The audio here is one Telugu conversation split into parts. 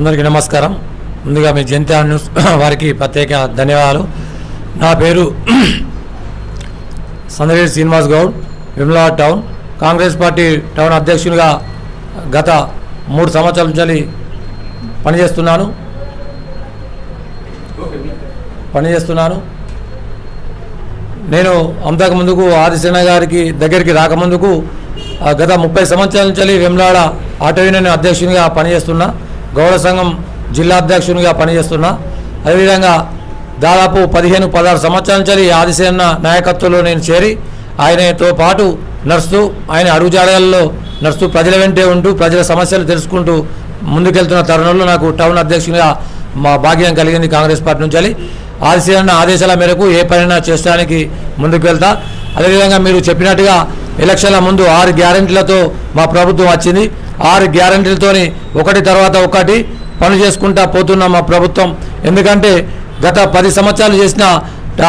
అందరికీ నమస్కారం. ముందుగా మీ జనతా న్యూస్ వారికి ప్రత్యేక ధన్యవాదాలు. నా పేరు Sandaveti Srinivas Goud Vimala town. Congress party town అధ్యక్షునిగా గత మూడు సంవత్సరాల నుంచి పనిచేస్తున్నాను. పనిచేస్తున్నాను. నేను అంతకు ముందుకు ఆదిశన గారికి దగ్గరికి రాకముందుకు గత ముప్పై సంవత్సరాల నుంచి వెమ్లాడ ఆటో యూనియన్ అధ్యక్షునిగా పనిచేస్తున్నా. గౌడ సంఘం జిల్లా అధ్యక్షునిగా పనిచేస్తున్నా. అదేవిధంగా దాదాపు పదిహేను పదహారు సంవత్సరాల నుంచి ఆదిశేన నాయకత్వంలో నేను చేరి ఆయనతో పాటు నడుస్తూ ఆయన అడుగుజాడల్లో నడుస్తూ ప్రజల వెంటే ఉంటూ ప్రజల సమస్యలు తెలుసుకుంటూ ముందుకెళ్తున్న తరుణంలో నాకు టౌన్ అధ్యక్షునిగా మా భాగ్యం కలిగింది కాంగ్రెస్ పార్టీ నుంచి ఆదిశేన ఆదేశాల మేరకు ఏ పనైనా చేసడానికి ముందుకు వెళ్తా. అదేవిధంగా మీరు చెప్పినట్టుగా ఎలక్షన్ల ముందు ఆరు గ్యారంటీలతో మా ప్రభుత్వం వచ్చింది. ఆరు గ్యారంటీలతోని ఒకటి తర్వాత ఒకటి పనులు చేసుకుంటా పోతున్న మా ప్రభుత్వం. ఎందుకంటే గత పది సంవత్సరాలు చేసిన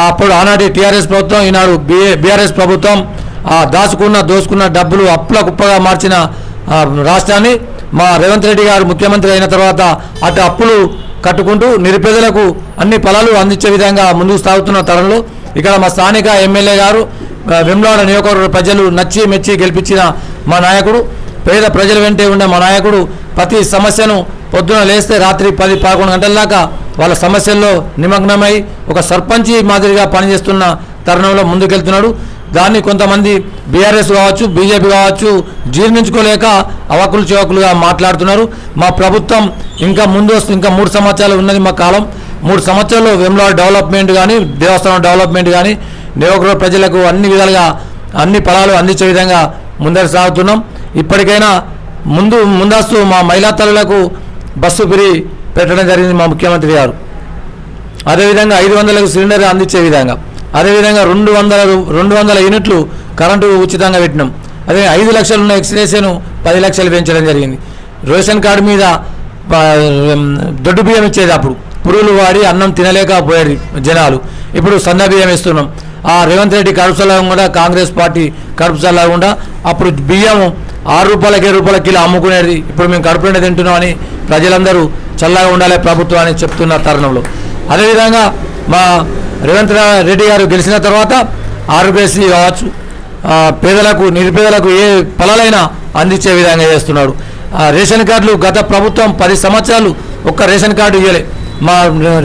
అప్పుడు ఆనాటి టీఆర్ఎస్ ప్రభుత్వం ఈనాడు బిఏ బీఆర్ఎస్ ప్రభుత్వం దాచుకున్న దోచుకున్న డబ్బులు అప్పుల కుప్పగా మార్చిన రాష్ట్రాన్ని మా రేవంత్ రెడ్డి గారు ముఖ్యమంత్రి అయిన తర్వాత అటు అప్పులు కట్టుకుంటూ నిరుపేదలకు అన్ని ఫలాలు అందించే విధంగా ముందుకు సాగుతున్న తరంలో ఇక్కడ మా స్థానిక ఎమ్మెల్యే గారు వెమ్లాడ నియోజకవర్గ ప్రజలు నచ్చి మెచ్చి గెలిపించిన మా నాయకుడు పేద ప్రజల వెంటే ఉండే మా నాయకుడు ప్రతి సమస్యను పొద్దున లేస్తే రాత్రి పది పదకొండు గంటల దాకా వాళ్ళ సమస్యల్లో నిమగ్నమై ఒక సర్పంచి మాదిరిగా పనిచేస్తున్న తరుణంలో ముందుకెళ్తున్నాడు. దాన్ని కొంతమంది బీఆర్ఎస్ కావచ్చు బీజేపీ కావచ్చు జీర్ణించుకోలేక అవకులు చివకులుగా మాట్లాడుతున్నారు. మా ప్రభుత్వం ఇంకా ముందు వస్తు ఇంకా మూడు సంవత్సరాలు ఉన్నది మా కాలం. మూడు సంవత్సరాల్లో వెమ్లా డెవలప్మెంట్ కానీ దేవస్థానం డెవలప్మెంట్ కానీ నియోగ ప్రజలకు అన్ని విధాలుగా అన్ని ఫలాలు అందించే విధంగా ముందర సాగుతున్నాం ఇప్పటికైనా ముందు ముందస్తు మా మహిళా తల్లులకు బస్సు ఫ్రీ పెట్టడం జరిగింది మా ముఖ్యమంత్రి గారు. అదేవిధంగా ఐదు వందలకు సిలిండర్ అందించే విధంగా. అదేవిధంగా రెండు వందల రెండు వందల యూనిట్లు కరెంటు ఉచితంగా పెట్టినాం. అదే ఐదు లక్షలు ఉన్న ఎక్స్రేషన్ పది లక్షలు పెంచడం జరిగింది. రేషన్ కార్డు మీద దొడ్డు బియ్యం ఇచ్చేది అప్పుడు. పురుగులు వాడి అన్నం తినలేకపోయారు జనాలు. ఇప్పుడు సన్న బియ్యం ఇస్తున్నాం ఆ రేవంత్ రెడ్డి కడుపు కూడా కాంగ్రెస్ పార్టీ కడుపు కూడా అప్పుడు బియ్యం ఆరు రూపాయలకి ఏడు రూపాయల కిలో అమ్ముకునేది. ఇప్పుడు మేము కడుపు నిండా తింటున్నామని ప్రజలందరూ చల్లగా ఉండాలి ప్రభుత్వం అని చెప్తున్న తరుణంలో. అదేవిధంగా మా రేవంత్ రెడ్డి గారు గెలిచిన తర్వాత ఆరోగ్యశ్రీ కావచ్చు పేదలకు నిరుపేదలకు ఏ ఫలాలైనా అందించే విధంగా చేస్తున్నాడు. ఆ, రేషన్ కార్డులు గత ప్రభుత్వం పది సంవత్సరాలు ఒక్క రేషన్ కార్డు ఇవ్వలే మా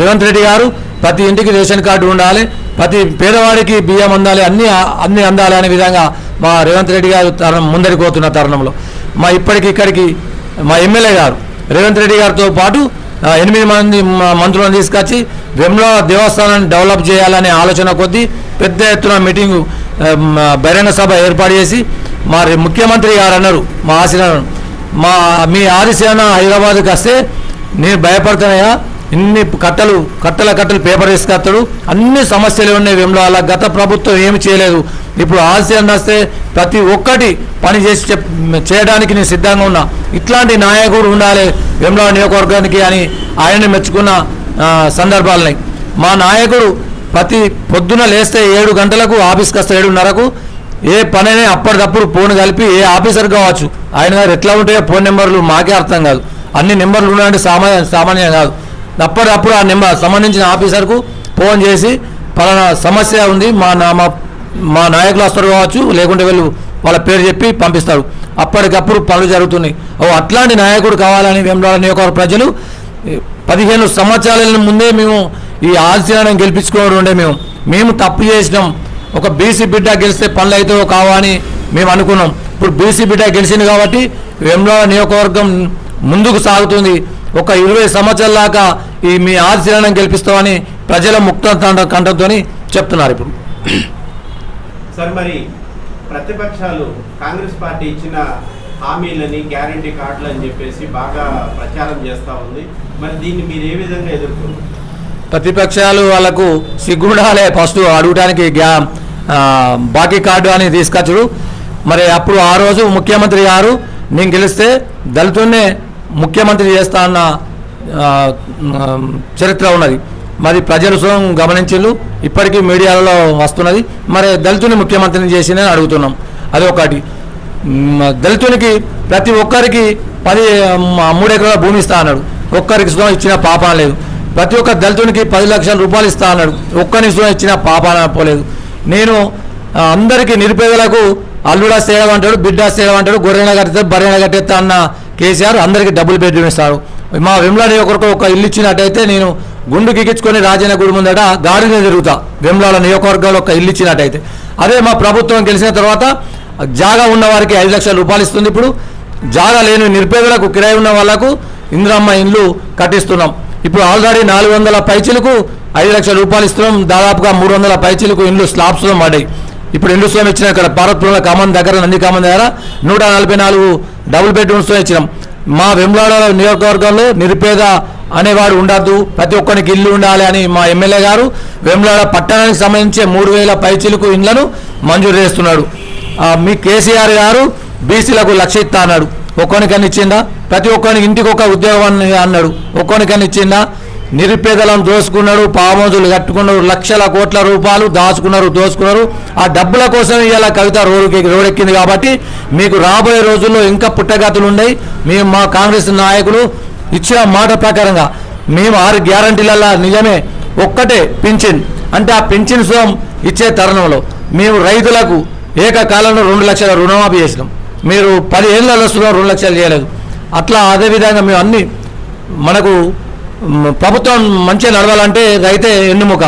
రేవంత్ రెడ్డి గారు ప్రతి ఇంటికి రేషన్ కార్డు ఉండాలి ప్రతి పేదవాడికి బియ్యం అందాలి అన్ని అన్ని అందాలి అనే విధంగా మా రేవంత్ రెడ్డి గారు తరుణం ముందరికి పోతున్న తరుణంలో. మా ఇప్పటికి ఇక్కడికి మా ఎమ్మెల్యే గారు రేవంత్ రెడ్డి గారితో పాటు ఎనిమిది మంది మంత్రులను తీసుకొచ్చి వెమ్లో దేవస్థానాన్ని డెవలప్ చేయాలనే ఆలోచన కొద్దీ పెద్ద ఎత్తున మీటింగ్ బహిరంగ సభ ఏర్పాటు చేసి మా ముఖ్యమంత్రి గారు అన్నారు మా ఆశీర్వాదం. మా మీ ఆదిసేన హైదరాబాద్కి వస్తే నేను భయపడుతున్నాయా? ఇన్ని కట్టలు కట్టల కట్టలు పేపర్ తీసుకొస్తాడు అన్ని సమస్యలు ఉన్నాయి వెంలో అలా గత ప్రభుత్వం ఏమి చేయలేదు. ఇప్పుడు ఆసియన్ వస్తే ప్రతి ఒక్కటి పని చేసి చెప్ చేయడానికి నేను సిద్ధంగా ఉన్నా. ఇట్లాంటి నాయకుడు ఉండాలి వెమ్లా నియోజకవర్గానికి అని ఆయన్ని మెచ్చుకున్న సందర్భాలని. సందర్భాలున్నాయి మా నాయకుడు ప్రతి పొద్దున లేస్తే ఏడు గంటలకు ఆఫీస్కి వస్తే ఏడున్నరకు ఏ పనైనా అప్పటికప్పుడు ఫోన్ కలిపి ఏ ఆఫీసర్ కావచ్చు. ఆయన గారు ఎట్లా ఉంటాయో ఫోన్ నెంబర్లు మాకే అర్థం కాదు. అన్ని నెంబర్లు ఉన్నాయంటే సామాన్య సామాన్యం కాదు. అప్పటికప్పుడు ఆ నెంబర్ సంబంధించిన ఆఫీసర్కు ఫోన్ చేసి పలానా సమస్య ఉంది మా నా మా నాయకులు వస్తారు కావచ్చు లేకుంటే వీళ్ళు వాళ్ళ పేరు చెప్పి పంపిస్తారు. అప్పటికప్పుడు పనులు జరుగుతున్నాయి. ఓ అట్లాంటి నాయకుడు కావాలని వేమరాడ నియోజకవర్గ ప్రజలు పదిహేను సంవత్సరాల ముందే మేము ఈ ఆశీర్వాదం గెలిపించుకోవడం ఉండే మేము మేము తప్పు చేసినాం. ఒక బీసీ బిడ్డ గెలిస్తే పనులు అయితే కావా అని మేము అనుకున్నాం. ఇప్పుడు బీసీ బిడ్డ గెలిచింది కాబట్టి వేమరాడ నియోజకవర్గం ముందుకు సాగుతుంది. ఒక ఇరవై సంవత్సరాల దాకా ఈ మీ ఆశయాన్ని గెలిపిస్తామని ప్రజల ముక్త కంఠంతో చెప్తున్నారు ఇప్పుడు. సార్ మరి ప్రతిపక్షాలు కాంగ్రెస్ పార్టీ ఇచ్చిన హామీలని గ్యారంటీ కార్డులు అని చెప్పేసి బాగా ప్రచారం చేస్తూ ఉంది. మరి దీన్ని మీరు ఏ విధంగా ఎదుర్కొన్నారు? ప్రతిపక్షాలు వాళ్ళకు సిగ్గుండాలే ఫస్ట్ అడగడానికి గ్యా బాకీ కార్డు అని తీసుకొచ్చుడు. మరి అప్పుడు ఆ రోజు ముఖ్యమంత్రి గారు నేను గెలిస్తే దళితున్నే ముఖ్యమంత్రి చేస్తా అన్న చరిత్ర ఉన్నది. మరి ప్రజలు సొం గమనించిండ్రు ఇప్పటికీ మీడియాలో వస్తున్నది. మరి దళితుని ముఖ్యమంత్రిని చేసిన అడుగుతున్నాం. అది ఒకటి దళితునికి ప్రతి ఒక్కరికి పది మూడు ఎకరాల భూమి ఇస్తా అన్నాడు. ఒక్కరికి సుతం ఇచ్చిన పాపం లేదు. ప్రతి ఒక్క దళితునికి పది లక్షల రూపాయలు ఇస్తా అన్నాడు. ఒక్కరికి సుతం ఇచ్చిన పాపాన పోలేదు. నేను అందరికీ నిరుపేదలకు అల్లుడా సేవ అంటాడు బిడ్డ సేవ అంటాడు గొర్రెన కట్టేస్తాడు బర్రెన కట్టేస్తా అన్న కేసీఆర్ అందరికీ డబ్బులు బెడ్రూమ్ ఇస్తారు. మా వెమ్లా ఒకరికి ఒక ఇల్లు ఇచ్చినట్టయితే నేను గుండు గిగించుకొని రాజైన గుడి ముందట గాడిన జరుగుతా వెమ్లాల నియోజకవర్గంలో ఒక ఇల్లు ఇచ్చినట్టయితే. అదే మా ప్రభుత్వం గెలిచిన తర్వాత జాగా ఉన్న వారికి ఐదు లక్షల రూపాయలు ఇస్తుంది ఇప్పుడు. జాగా లేని నిరుపేదలకు కిరాయి ఉన్న వాళ్ళకు ఇంద్రమ్మ ఇండ్లు కట్టిస్తున్నాం. ఇప్పుడు ఆల్రెడీ నాలుగు వందల పైచీలకు ఐదు లక్షల రూపాయలు ఇస్తున్నాం. దాదాపుగా మూడు వందల పైచీలకు ఇండ్లు స్లాబ్స్ పడ్డాయి ఇప్పుడు ఇండ్లు స్వామి ఇచ్చిన ఇక్కడ భారత్పురంలో కామన్ దగ్గర నంది కామన్ దగ్గర? నూట నలభై నాలుగు డబుల్ బెడ్రూమ్స్తో ఇచ్చినాం. మా వెమ్లాడ నియోజకవర్గంలో నిరుపేద అనేవాడు ఉండద్దు. ప్రతి ఒక్కరికి ఇల్లు ఉండాలి అని మా ఎమ్మెల్యే గారు వెమ్లాడ పట్టణానికి సంబంధించి మూడు వేల పైచీలకు ఇండ్లను మంజూరు చేస్తున్నాడు. మీ కేసీఆర్ గారు బీసీలకు లక్ష ఇస్తా అన్నాడు. ఒక్కొనికని ఇచ్చిందా? ప్రతి ఒక్కరికి ఇంటికి ఒక ఉద్యోగం అన్నాడు. ఒక్కొనికని ఇచ్చిందా? నిరుపేదలను దోసుకున్నాడు పామోజులు కట్టుకున్నారు లక్షల కోట్ల రూపాయలు దాచుకున్నారు దోసుకున్నారు. ఆ డబ్బుల కోసం ఇలా కవిత రోడ్కి రోడెక్కింది కాబట్టి మీకు రాబోయే రోజుల్లో ఇంకా పుట్టగతులు ఉన్నాయి. మేము మా కాంగ్రెస్ నాయకులు ఇచ్చిన మాట ప్రకారంగా మేము ఆరు గ్యారంటీలలో నిజమే ఒక్కటే పింఛన్. అంటే ఆ పింఛన్ సోం ఇచ్చే తరుణంలో మేము రైతులకు ఏకకాలంలో రెండు లక్షల రుణమాఫీ చేసినాం. మీరు పది ఏళ్ళలో రెండు లక్షలు చేయలేదు. అట్లా అదేవిధంగా మేము అన్ని మనకు ప్రభుత్వం మంచిగా నడవాలంటే రైతే ఎన్నుముక.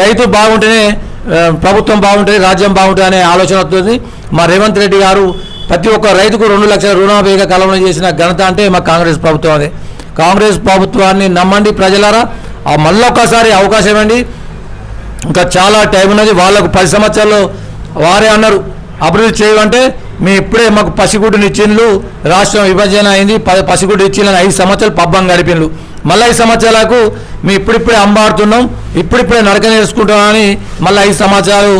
రైతు బాగుంటేనే ప్రభుత్వం బాగుంటుంది రాజ్యం బాగుంటుంది అనే ఆలోచన వస్తుంది. మా రేవంత్ రెడ్డి గారు ప్రతి ఒక్క రైతుకు రెండు లక్షల రుణమాఫీ కాలంలో చేసిన ఘనత అంటే మా కాంగ్రెస్ ప్రభుత్వం అదే. కాంగ్రెస్ ప్రభుత్వాన్ని నమ్మండి ప్రజలారా. ఆ మళ్ళొక్కసారి అవకాశం ఇవ్వండి. ఇంకా చాలా టైం ఉన్నది వాళ్ళకు పది సంవత్సరాలు వారే అన్నారు. అభివృద్ధి చేయమంటే మేము ఇప్పుడే మాకు పసిగుడ్డుని ఇచ్చిండ్లు రాష్ట్రం విభజన అయింది పసిగుడ్డు ఇచ్చిన ఐదు సంవత్సరాలు పబ్బం గడిపిండ్లు. మళ్ళీ ఈ సంవత్సరాలకు మేము ఇప్పుడిప్పుడే అంబాడుతున్నాం ఇప్పుడిప్పుడే నడక నేర్చుకుంటున్నామని మళ్ళీ సమాచారాలు సంవత్సరాలు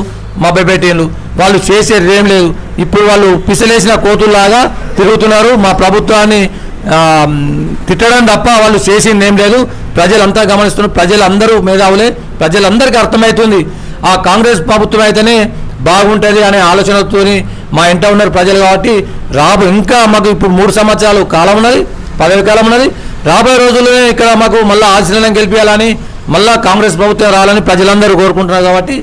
మభ్యపెట్టిండ్లు వాళ్ళు చేసేది ఏం లేదు. ఇప్పుడు వాళ్ళు పిసలేసిన కోతుల్లాగా తిరుగుతున్నారు. మా ప్రభుత్వాన్ని తిట్టడం తప్ప వాళ్ళు చేసింది ఏం లేదు. ప్రజలంతా గమనిస్తున్నారు. ప్రజలందరూ మేధావులే. ప్రజలందరికీ అర్థమవుతుంది ఆ కాంగ్రెస్ ప్రభుత్వం అయితేనే బాగుంటుంది అనే ఆలోచనతోని మా ఇంట ఉన్నారు ప్రజలు కాబట్టి రాబో ఇంకా మాకు ఇప్పుడు మూడు సంవత్సరాలు కాలం ఉన్నది పదవి కాలం ఉన్నది. రాబోయే రోజుల్లోనే ఇక్కడ మాకు మళ్ళీ ఆశీర్వాదం గెలిపించాలని మళ్ళీ కాంగ్రెస్ ప్రభుత్వం రావాలని ప్రజలందరూ కోరుకుంటున్నారు కాబట్టి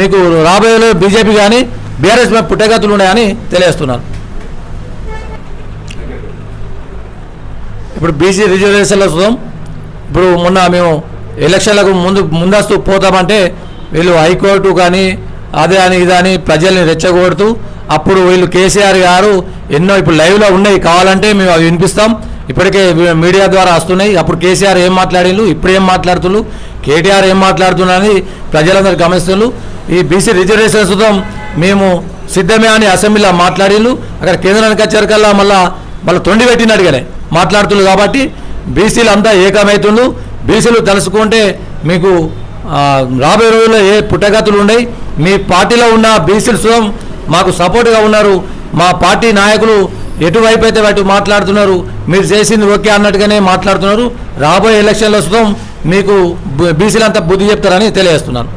మీకు రాబోయే బీజేపీ కానీ బీఆర్ఎస్ పుట్టగతులు ఉన్నాయని తెలియజేస్తున్నారు. ఇప్పుడు బీసీ రిజర్వేషన్ల చూద్దాం ఇప్పుడు మొన్న మేము ఎలక్షన్లకు ముందు ముందస్తు పోతామంటే వీళ్ళు హైకోర్టు కానీ అదే అని ఇది అని ప్రజల్ని రెచ్చగొడుతూ అప్పుడు వీళ్ళు కేసీఆర్ గారు ఎన్నో ఇప్పుడు లైవ్లో ఉన్నాయి కావాలంటే మేము అవి వినిపిస్తాం. ఇప్పటికే మీడియా ద్వారా వస్తున్నాయి. అప్పుడు కేసీఆర్ ఏం మాట్లాడిండు? ఇప్పుడు ఏం మాట్లాడుతున్నారు కేటీఆర్ ఏం మాట్లాడుతున్నారని ప్రజలందరూ గమనిస్తున్నారు ఈ బీసీ రిజర్వేషన్ సుతం మేము సిద్ధమే అని అసెంబ్లీలో మాట్లాడిండు. అక్కడ కేంద్రానికి వచ్చారికల్లా మళ్ళా మళ్ళీ తొండి పెట్టినట్టుగానే మాట్లాడుతున్నారు కాబట్టి బీసీలు అంతా ఏకమవుతుండ్రు. బీసీలు తెలుసుకుంటే మీకు రాబోయే రోజుల్లో ఏ పుట్టగతులు ఉన్నాయి మీ పార్టీలో ఉన్న బీసీలు సుతం మాకు సపోర్ట్గా ఉన్నారు. మా పార్టీ నాయకులు ఎటువైపు అయితే వాటి మాట్లాడుతున్నారు? మీరు చేసింది ఓకే అన్నట్టుగానే మాట్లాడుతున్నారు. రాబోయే ఎలక్షన్లో సుతం మీకు బీసీలంతా బుద్ధి చెప్తారని తెలియజేస్తున్నాను.